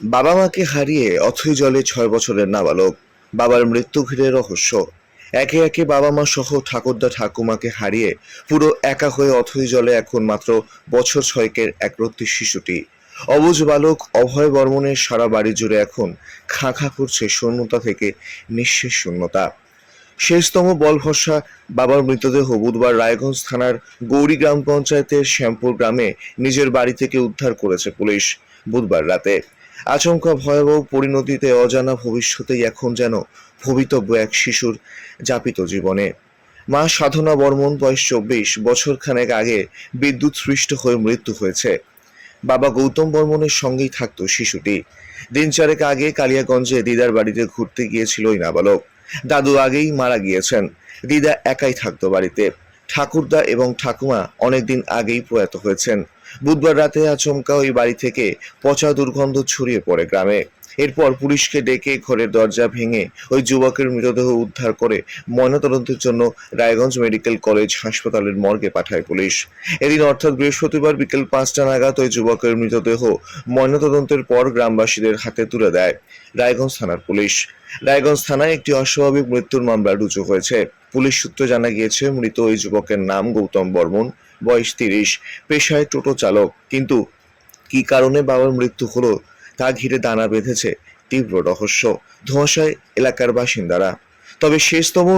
বাবা মাকে হারিয়ে অথই জলে ছয় বছরের নাবালক, বাবার মৃত্যু ঘিরে রহস্য। একে একে বাবা মা সহ ঠাকুরদা ঠাকুমাকে হারিয়ে পুরো একা হয়ে অথই জলে এখন মাত্র বছর ছয়েকের একরত্তি শিশুটি। অবুজ বালক অভয় বর্মনের সারা বাড়ি জুড়ে এখন খাঁ খাঁ করছে শূন্যতা থেকে নিঃশেষ শূন্যতা। শেষতম বল ভরসা বাবার মৃতদেহ বুধবার রায়গঞ্জ থানার গৌরী গ্রাম পঞ্চায়েতের শ্যামপুর গ্রামে নিজের বাড়ি থেকে উদ্ধার করেছে পুলিশ বুধবার রাতে। আচমকা ভয়াবহ পরিণতিতে অজানা ভবিষ্যতেই এখন যেন ভবিতব্য এক শিশুর যাপিত জীবনে। মা সাধনা বর্মন, বয়স চব্বিশ বছর খানেক আগে বিদ্যুৎ সৃষ্ট হয়ে মৃত্যু হয়েছে। বাবা গৌতম বর্মনের সঙ্গেই থাকতো শিশুটি। দিন চারেক আগে কালিয়াগঞ্জে দিদার বাড়িতে ঘুরতে গিয়েছিল নাবালক। দাদু আগেই মারা গিয়েছেন। দিদা একাই থাকতো বাড়িতে। ঠাকুরদা এবং ঠাকুমা অনেকদিন আগেই প্রয়াত হয়েছেন। বুধবার রাতে আচমকা ওই বাড়ি থেকে পচা দুর্গন্ধ ছড়িয়ে পড়ে গ্রামে। এরপর পুলিশকে ডেকে ঘরের দরজা ভেঙে ওই যুবকের মৃতদেহ উদ্ধার করে ময়নাতদন্তের জন্য রায়গঞ্জ মেডিকেল কলেজ হাসপাতালের মর্গে পাঠায় পুলিশ। এদিন অর্থাৎ বৃহস্পতিবার বিকেল পাঁচটা নাগাদ ওই যুবকের মৃতদেহ ময়নাতদন্তের পর গ্রামবাসীদের হাতে তুলে দেয় রায়গঞ্জ থানার পুলিশ। রায়গঞ্জ থানায় একটি অস্বাভাবিক মৃত্যুর মামলা রুজু হয়েছে। পুলিশ সূত্রে জানা গিয়েছে, মৃত ওই যুবকের নাম গৌতম বর্মন, বয়স তিরিশ, পেশায় টোটো চালক। কিন্তু কি কারণে বাবার মৃত্যু হলো তা ঘিরে দানা বেঁধেছে তীব্র রহস্য, ধোঁয়াশায় এলাকার বাসিন্দারা। তবে শেষতম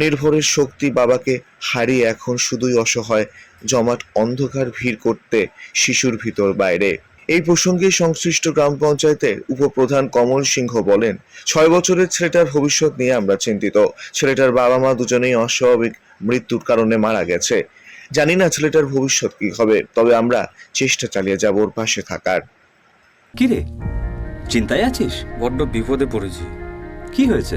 নির্ভরের শক্তি বাবাকে হারিয়ে এখন শুধুই অসহায়, জমাট অন্ধকার ভিড় করতে শিশুর ভিতর বাইরে। এই প্রসঙ্গে সংশ্লিষ্ট গ্রাম পঞ্চায়েতের উপপ্রধান কমল সিংহ বলেন ছয় বছরের ছেলেটার ভবিষ্যৎ নিয়ে আমরা চিন্তিত। ছেলেটার বাবা মা দুজনেই অস্বাভাবিক মৃত্যুর কারণে মারা গেছে। জানি না ছেলেটার ভবিষ্যৎ কি হবে তবে আমরা চেষ্টা চালিয়ে যাব ওর পাশে থাকার। কি রে চিন্তায় আছিস? বড্ড বিপদে পড়েছি। কি হয়েছে?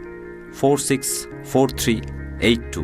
four six four three eight two.